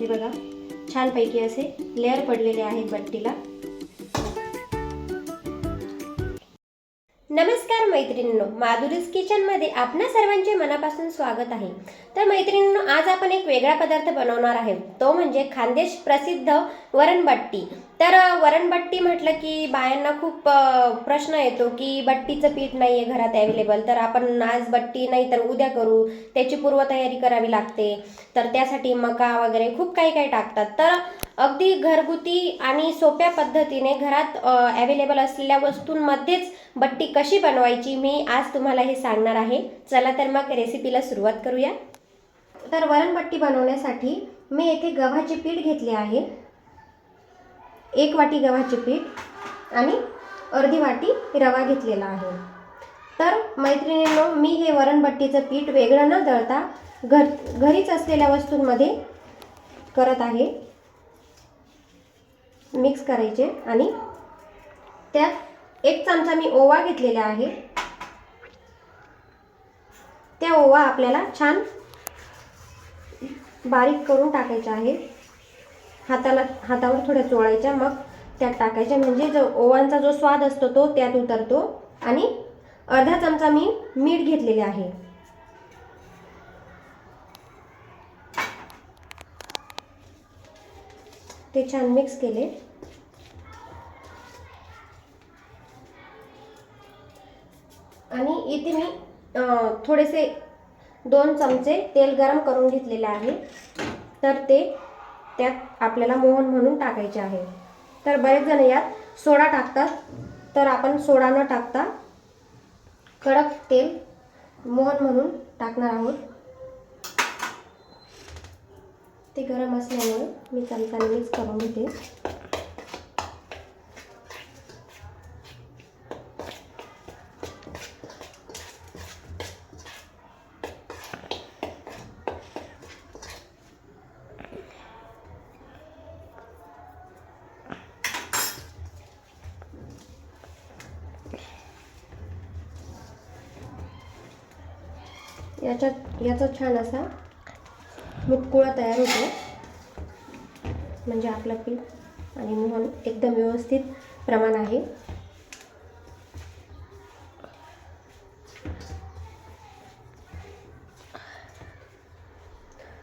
हे बघा छानपैकी असे लेअर पडलेले आहेत बट्टीला नमस्कार मैत्रिणींनो माधुरीज किचनमध्ये आपणा सर्वांचे मनापासून स्वागत आहे. तर मैत्रिणींनो आज आपण एक वेगळा पदार्थ बनवणार आहे. तो म्हणजे खानदेश प्रसिद्ध वरणबट्टी तर वरणबट्टी म्हटलं की बायांना खूप प्रश्न येतो की बट्टीचं पीठ नाही आहे घरात अवेलेबल तर आपण आज बट्टी नाही तर उद्या करू त्याची पूर्वतयारी करावी लागते. तर त्यासाठी मका वगैरे खूप काही काही टाकतात. तर अगदी घरगुती आणि सोप्या पद्धतीने घरात अवेलेबल असलेल्या वस्तूंमध्येच बट्टी कशी बनवायची मी आज तुम्हाला हे सांगणार आहे. चला तर मग रेसिपीला सुरुवात करूया. तर वरणबट्टी बनवण्यासाठी मी येथे गव्हाचे पीठ घेतले आहे. एक वाटी गव्हाचे पीठ आणि अर्धी वाटी रवा घेतलेला आहे. तर मैत्रिणींनो मी हे वरणबट्टीचं पीठ वेगळं न दळता घर घरीच असलेल्या वस्तूंमध्ये करत आहे. मिक्स करायचे आणि त्यात एक चमचा मी ओवा घेतलेला आहे. त्या ओवा आपल्याला छान बारीक करून टाकायचा आहे. हाताला हातावर थोड्या चोळायच्या मग त्यात टाकायच्या. म्हणजे जो ओवांचा जो स्वाद असतो तो त्यात उतरतो. आणि अर्धा चमचा मी मीठ घेतलेले आहे. ते छान मिक्स केले. आणि इथे मी थोडेसे दोन चमचे तेल गरम करून घेतलेले आहे. तर ते त्यात आपल्याला मोहन म्हणून टाकायचे आहे. तर बरेच जण यात सोडा टाकतात. तर आपण सोडा न टाकता कडक तेल मोहन म्हणून टाकणार आहोत. ते गरम असल्यामुळे मी चमचाने मिक्स करून घेते. याचा छान असा मुटकुळा तयार होतो. म्हणजे आपलं पीठ आणि मोहन एकदम व्यवस्थित प्रमाण आहे.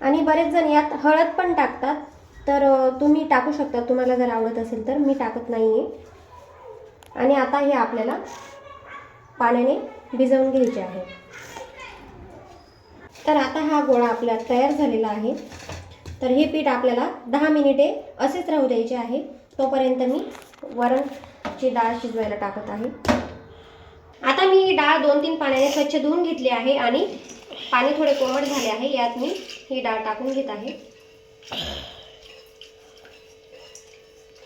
आणि बरेच जण यात हळद पण टाकतात. तर तुम्ही टाकू शकता. तुम्हाला जर आवडत असेल तर. मी टाकत नाही आहे आणि आता हे आपल्याला पाण्याने भिजवून घ्यायचे आहे. तर आता हा गोळा आपला तयार झालेला आहे. तर हे पीठ आपल्याला दहा मिनिटे असेच राहू द्यायचे आहे. तोपर्यंत मी वरणची डाळ शिजवायला टाकत आहे. आता मी ही डाळ दोन तीन पाण्याने स्वच्छ धुवून घेतली आहे आणि पाणी थोडे कोमट झाले आहे यात मी ही डाळ टाकून घेत आहे.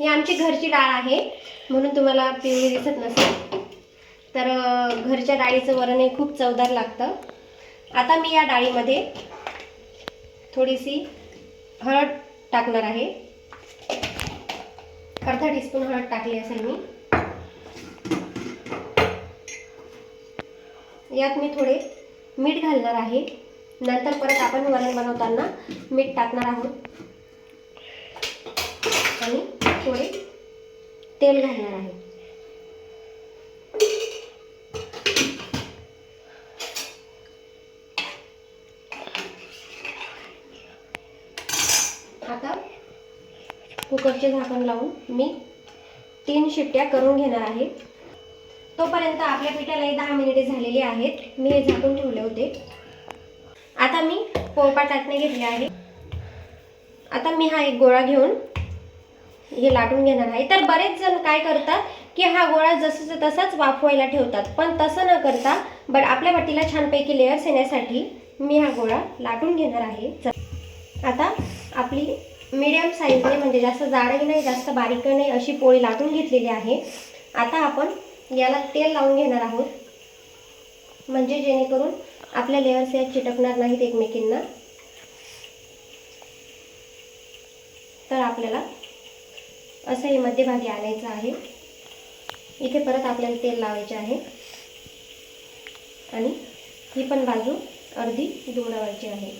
ही आमची घरची डाळ आहे म्हणून तुम्हाला पिवळी दिसत नसेल. तर घरच्या डाळीचं वरण हे खूप चवदार लागतं. आता मी या डाळीमध्ये थोडीशी हळद टाकणार आहे. अर्धा टीस्पून हळद टाकली असेल मी. यात मी थोडे मीठ घालणार आहे. नंतर परत आपण वरण बनवताना मीठ टाकणार आहोत. आणि थोडे तेल घालणार आहे आता कुकरचे झाकण लावून मी तीन शिट्ट्या करून घेणार आहे. तोपर्यंत आपल्या पिठालाही दहा मिनिटे झालेली आहेत. मी हे झाकून ठेवले होते. आता मी पोपा लाटणे घेतले आहे. आता मी हा एक गोळा घेऊन हे लाटून घेणार आहे. तर बरेच जण काय करतात की हा गोळा जसं तसाच वाफवायला ठेवतात पण तसं न करता बट आपल्या वाटीला छानपैकी लेअर्स येण्यासाठी मी हा गोळा लाटून घेणार आहे. आता आपली मीडियम साईजने म्हणजे जास्त जाडही नाही जास्त बारीक नाही अशी पोळी लाटून घेतलेली आहे. आता आपण याला तेल लावून घेणार आहोत. म्हणजे जेणेकरून आपल्या लेअर्स यात चिटकणार नाहीत एकमेकींना. तर आपल्याला असं हे मध्यभागी आणायचं आहे. इथे परत आपल्याला तेल लावायचे आहे. आणि ही पण बाजू अर्धी दुमडवायची आहे.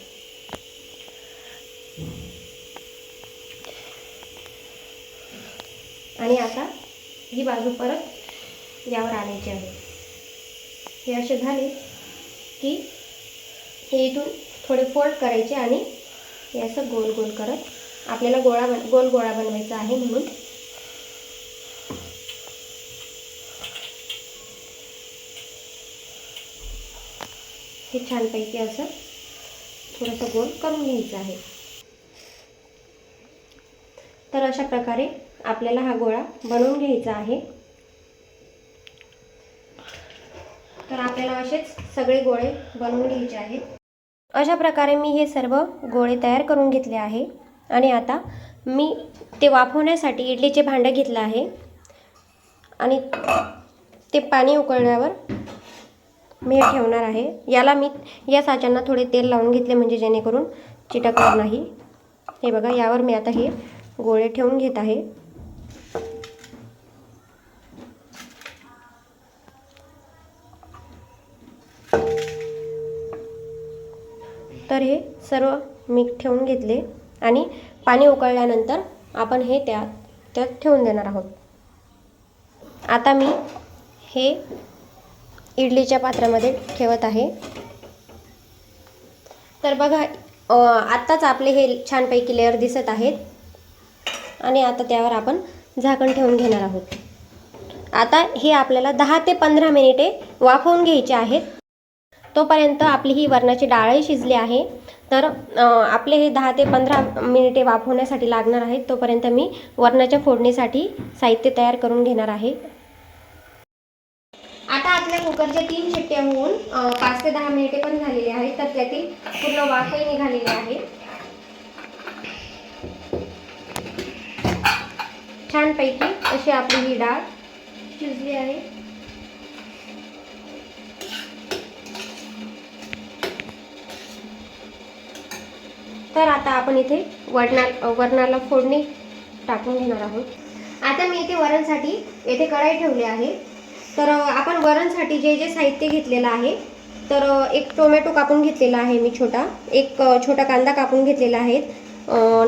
आणि आता ही बाजू परत यावर आणायची आहे. हे असे झाले की हे इथून थोडे फोल्ड करायचे आणि हे असं गोल गोल करत आपल्याला गोळा बन गोल गोळा बनवायचा आहे म्हणून. हे छानपैकी असं थोडंसं गोल करून घ्यायचं आहे. तर अशा प्रकारे आपल्याला हा गोळा बनवून घ्यायचा आहे. तर आपल्याला असेच सगळे गोळे बनवून घ्यायचे आहेत. अशा प्रकारे मी हे सर्व गोळे तयार करून घेतले आहे. आणि आता मी ते वाफवण्यासाठी इडलीचे भांडं घेतलं आहे. आणि ते पाणी उकळल्यावर मी ठेवणार आहे. याला मी या साच्यांना थोडे तेल लावून घेतले म्हणजे जेणेकरून चिटकणार नाही. हे बघा यावर मी आता हे गोळे ठेवून घेत आहे. तर हे सर्व मी ठेवून घेतले आणि पाणी उकळल्यानंतर आपण हे त्यात त्यात ठेवून देणार आहोत. आता मी हे इडलीच्या पात्रामध्ये ठेवत आहे. तर बघा आत्ताच आपले हे छानपैकी लेअर दिसत आहेत. आणि आता त्यावर आपण झाकण ठेवून घेणार आहोत. आता हे आपल्याला दहा ते पंधरा मिनिटे वाफवून घ्यायचे आहेत. तोपर्यंत आपली ही वरणाची डाळही शिजली आहे. तर आपले हे दहा ते पंधरा मिनिटे वाफवण्यासाठी लागणार आहेत. तोपर्यंत मी वरणाच्या फोडणीसाठी साहित्य तयार करून घेणार आहे. आता आपल्या कुकरच्या तीन शिट्ट्या होऊन पाच ते दहा मिनिटे पण झालेली आहेत. तर त्यातील पूर्ण वाफही निघालेली आहे छानपैकी अशी आपली ही डाळ शिजली आहे. तर आता आपण इथे वरणा वरणाला फोडणी टाकून घेणार आहोत. आता मी इथे वरणसाठी येथे कढाई ठेवली आहे. तर आपण वरणसाठी जे जे साहित्य घेतलेलं आहे तर एक टोमॅटो कापून घेतलेला आहे मी छोटा. एक छोटा कांदा कापून घेतलेला आहे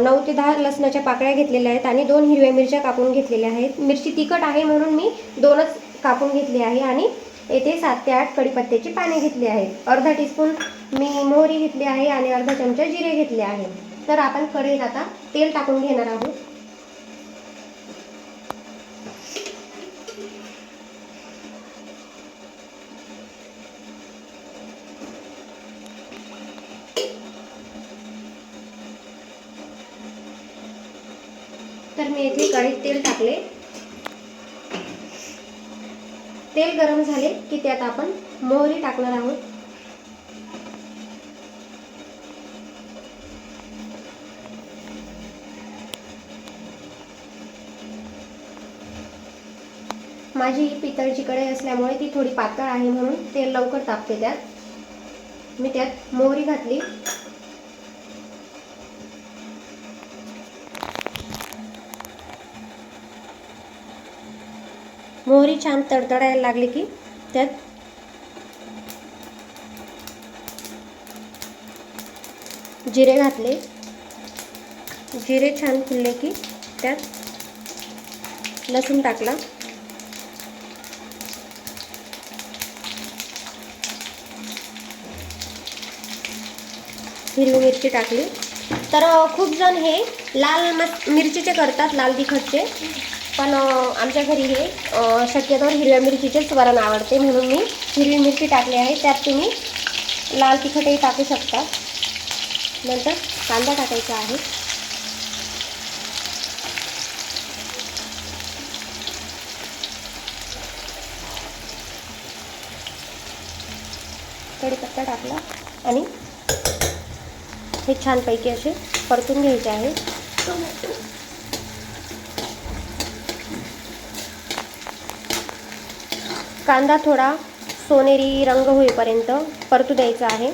नऊ ते दहा लसणाच्या पाकळ्या घेतलेल्या आहेत आणि दोन हिरव्या मिरच्या कापून घेतलेल्या आहेत. मिरची तिखट आहे म्हणून मी दोनच कापून घेतली आहे आणि येथे सात ते आठ कडीपत्त्याची पाने घेतली आहेत. अर्धा टीस्पून मी मोहरी घेतली आहे आणि अर्धा चमचा जिरे घेतले आहे तर आपण कढईत आता तेल टाकून घेणार आहोत तर मी येथे कढईत तेल टाकले तेल गरम झाले की त्यात आपण मोहरी टाकणार आहोत. माझी ही पितळची कढई असल्यामुळे ती थोडी पातळ आहे म्हणून तेल लवकर तापते त्यात. मी त्यात मोहरी घातली. मोहरी छान तडतडायला लागली की त्यात जिरे घातले. जिरे छान फुलले की त्यात लसूण टाकला. हिरवी मिरची टाकली. तर खूप जण हे लाल मस मिरचीचे करतात लाल तिखटचे. पण आमच्या घरी हे शक्यतो शक्यतोवर हिरव्या मिरचीचेच वरण आवडते म्हणून मी हिरवी मिरची टाकली आहे. त्यात तुम्ही लाल तिखटही टाकू शकता. नंतर कांदा टाकायचा आहे. कढीपत्ता टाकला आणि हे छानपैकी असे परतून घ्यायचे आहे. कांदा थोडा सोनेरी रंग होईपर्यंत परतू द्यायचा आहे.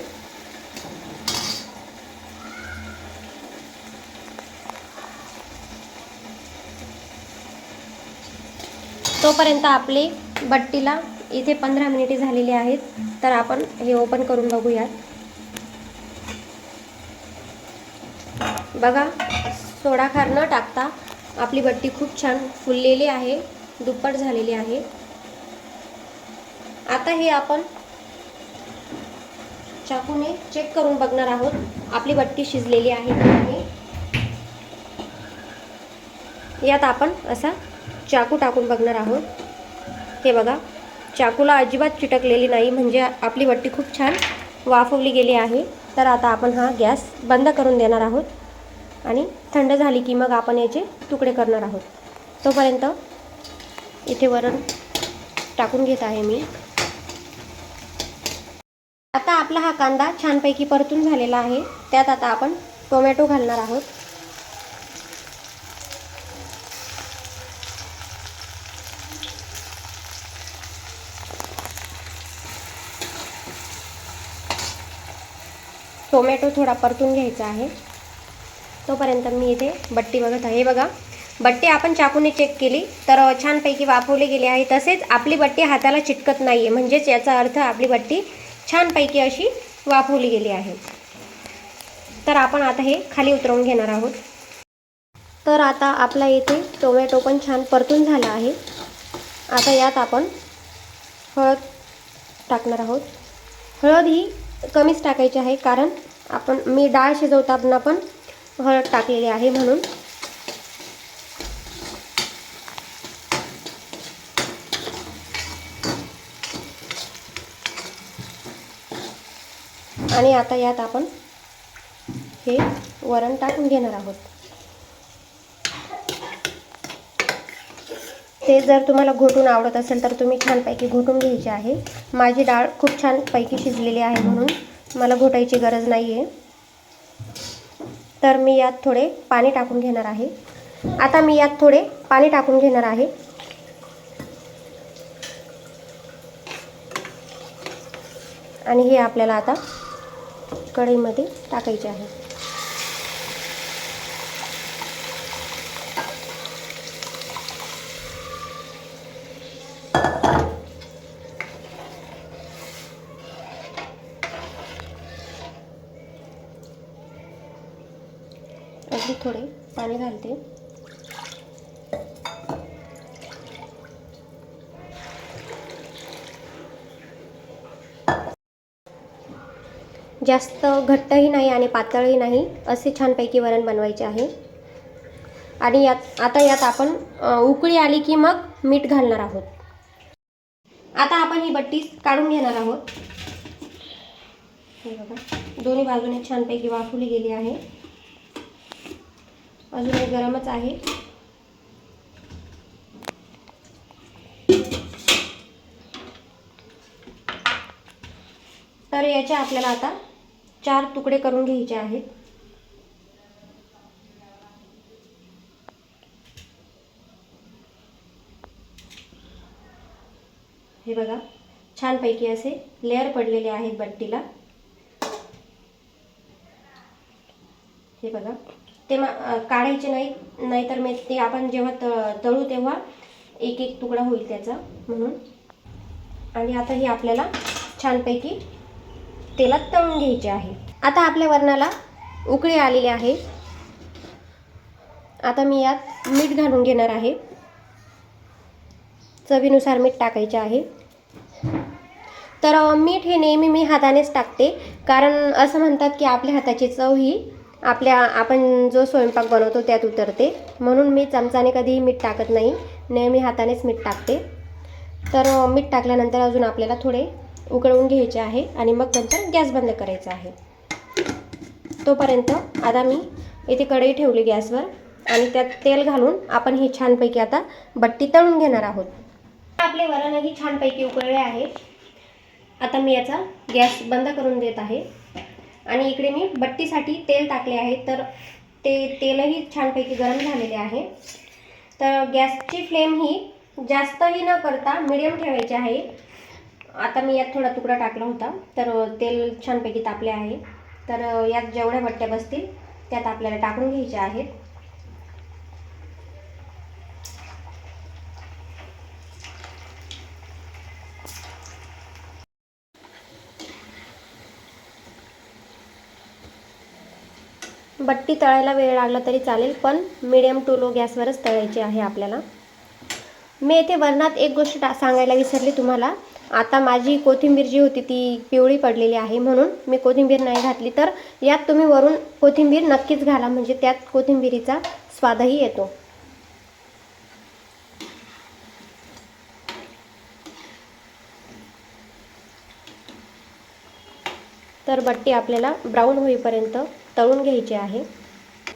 तोपर्यंत आपले बट्टीला इथे पंधरा मिनिटे झालेली आहेत तर आपण हे ओपन करून बघूयात. बघा सोडा खार न टाकता आपली बट्टी खूप छान फुललेली आहे दुप्पट झालेली आहे. आता हे आपण चाकूने चेक करून बघणार आहोत. आपली बट्टी शिजलेली आहे की नाही. यात आपण असा चाकू टाकून बघणार आहोत. हे बघा चाकूला अजिबात चिटकलेली नाही म्हणजे आपली बट्टी खूप छान वाफवली गेली आहे. तर आता आपण हा गॅस बंद करून देणार आहोत आणि थंड झाली की मग आपण याचे तुकडे करणार आहोत. तोपर्यंत इथे वरण टाकून घेत आहे मी. आता आपला हा कांदा छानपैकी परतून झालेला आहे. त्यात आता आपण टोमॅटो घालणार आहोत. टोमॅटो थोडा परतून घ्यायचा आहे. तोपर्यंत मी इथे बट्टी बघत आहे. हे बघा बट्टी आपण चाकूने चेक केली तर छानपैकी वापरली गेली आहे. तसेच आपली बट्टी हाताला चिटकत नाही आहे म्हणजेच याचा अर्थ आपली बट्टी छानपैकी अशी वाफवली गेली आहे. तर आपण आता हे खाली उतरवून घेणार आहोत. तर आता आपला इथे टोमॅटो पण छान परतून झाला आहे. आता यात आपण हळद टाकणार आहोत. हळद ही कमीच टाकायची आहे कारण आपण मी डाळ शिजवताना पण हळद टाकलेली आहे म्हणून. आणि आता यात आपण हे वरण टाकून घेणार आहोत. ते जर तुम्हाला घोटून आवडत असेल तर तुम्ही छानपैकी घोटून घ्यायचे आहे. माझी डाळ खूप छानपैकी शिजलेली आहे म्हणून मला घोटायची गरज नाही आहे तर मी यात थोडे पाणी टाकून घेणार आहे. आता मी यात थोडे पाणी टाकून घेणार आहे. आणि हे आपल्याला आता कढईमध्ये टाकायचे आहे. अगदी थोडे पाणी घालते. जास्त घट्टही नाही आणि पातळही नाही असे छानपैकी वरण बनवायचे आहे. आणि यात आता यात आपण उकळी आली की मग मीठ घालणार आहोत. आता आपण ही बट्टी काढून घेणार आहोत. हे बघा दोन्ही बाजूने छानपैकी वाफवली गेली आहे. अजूनही गरमच आहे. तर याच्या आपल्याला आता चार तुकडे करून घ्यायचे आहेत. हे बघा छानपैकी असे लेअर पडलेले आहेत बट्टीला. हे बघा ते मा काढायचे नाही नाहीतर मी ते आपण जेव्हा त तळू तेव्हा एक एक तुकडा होईल त्याचा म्हणून. आणि आता हे आपल्याला छानपैकी तेलात तळून घ्यायचे आहे. आता आपल्या वरणाला उकळी आलेली आहे. आता मी यात मीठ घालून घेणार आहे. चवीनुसार मीठ टाकायचे आहे. तर मीठ हे नेहमी मी हातानेच टाकते. कारण असं म्हणतात की आपल्या हाताची चव ही आपल्या आपण जो स्वयंपाक बनवतो त्यात उतरते. म्हणून मी चमचाने कधीही मीठ टाकत नाही. नेहमी हातानेच मीठ टाकते. तर मीठ टाकल्यानंतर अजून आपल्याला थोडे उकळवून घ्यायचे आहे आणि मग नंतर गॅस बंद करायचा आहे. तोपर्यंत आता मी इथे कढई ठेवली गॅसवर आणि त्यात तेल घालून आपण ही छानपैकी आता बट्टी तळून घेणार आहोत. आपले वरणही छानपैकी उकळले आहे. आता मी याचा गॅस बंद करून देत आहे. आणि इकडे मी बट्टीसाठी तेल टाकले आहे. तर ते तेलही छानपैकी गरम झालेले आहे. तर गॅसची फ्लेम ही जास्तही न करता मिडियम ठेवायची आहे. आता मी यात थोडा तुकडा टाकला होता. तर तेल छानपैकी तापले आहे. तर यात जेवढ्या बट्ट्या बसतील त्यात आपल्याला टाकून घ्यायच्या आहेत. बट्टी तळायला वेळ लागला तरी चालेल पण मिडियम टू लो गॅसवरच तळायची आहे आपल्याला. मी येथे वरणात एक गोष्ट टा सांगायला विसरली तुम्हाला. आता माझी कोथिंबीर जी होती ती पिवळी पडलेली आहे म्हणून मी कोथिंबीर नाही घातली. तर यात तुम्ही वरून कोथिंबीर नक्कीच घाला म्हणजे त्यात कोथिंबीरीचा स्वादही येतो. तर बट्टी आपल्याला ब्राऊन होईपर्यंत तळून घ्यायची आहे.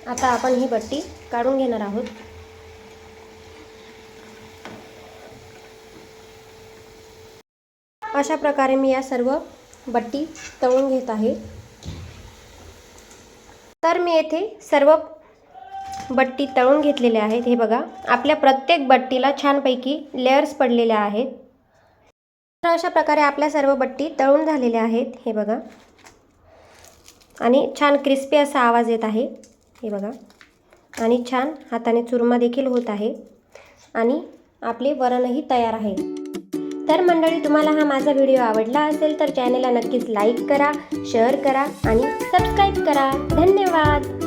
आता आपण ही बट्टी काढून घेणार आहोत. अशा प्रकारे मी या सर्व बट्टी तळून घेत आहे. तर मी येथे सर्व बट्टी तळून घेतलेल्या आहेत. हे बघा आपल्या प्रत्येक बट्टीला छानपैकी लेअर्स पडलेल्या आहेत. तर अशा प्रकारे आपल्या सर्व बट्टी तळून झालेल्या आहेत. हे बघा. आणि छान क्रिस्पी असा आवाज येत आहे. हे बघा. आणि छान हाताने चुरमा देखील होत आहे. आणि आपले वरणही तयार आहे. तर मंडळी तुम्हाला हा माझा व्हिडिओ आवडला असेल तर चॅनेलला नक्कीच लाईक करा शेअर करा आणि सबस्क्राईब करा. धन्यवाद!